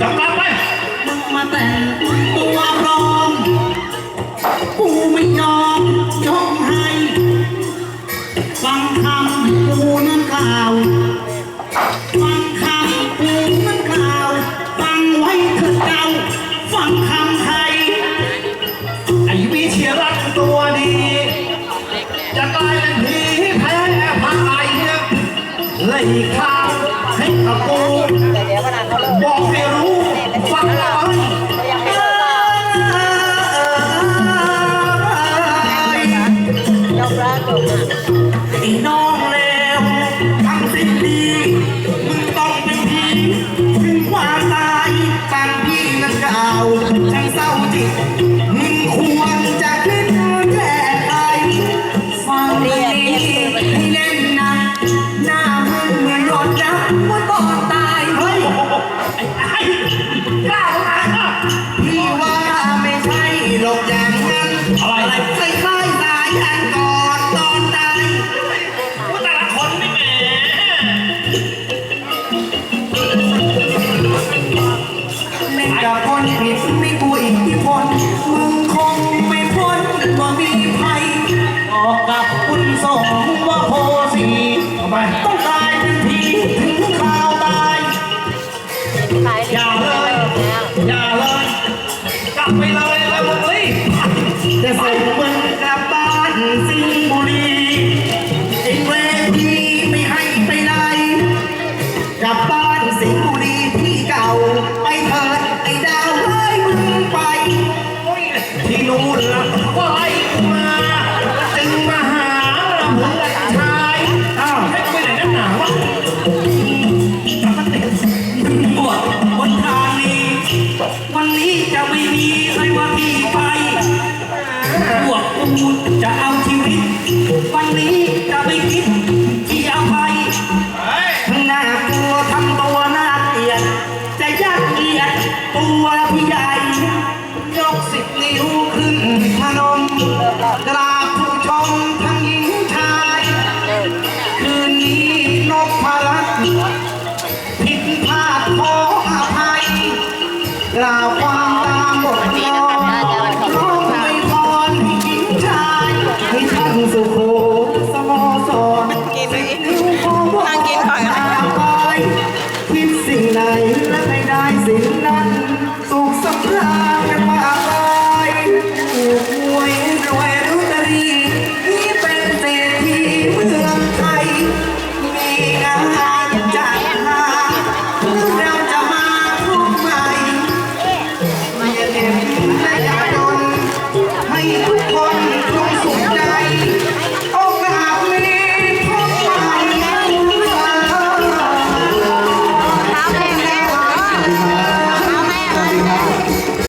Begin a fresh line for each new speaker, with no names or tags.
จับกลับไป
มึงมาแต่งตัวปลอมกูไม่ยอมยกให้ฟังคำกูนั้นกล่าวฟังคำกูนั้นกล่าวฟังไว้เถิดเจ้าฟังคำใคร
ไอ้วิเชียรักตัวดี จะกลายเป็นผีแพ้พายเลยข้าวให้กับกู
แย
อ
ม น
กับคนผิดไม่กลัวอิทธิพลมึงคงไม่พ้นว่ามีภัยออกกับคุณสงว่าโพสี
ทำไม
ต้องตายเป็นผีถึงคราวตาย
ขาย
อย่าเลย
แล้ว
อย่าเลย กลับไปเลยเลยมึงเฮ้ย
จะส่ ตัวผู้ใหญ่ ยกสิบนิ้วขึ้นพนมกราบผู้ชมทั้งหญิงชาย คืนนี้นกพลัดผิดพลาดขออภัยกล่าว ลากันมาไปถูวยรวยลอตเตี
นี่เป็
นเศ
รษฐีเมืองไท
ย มีงาจัดาเราจะมาพวกใหม่เมียเด็กและยาดนให้ทุกคน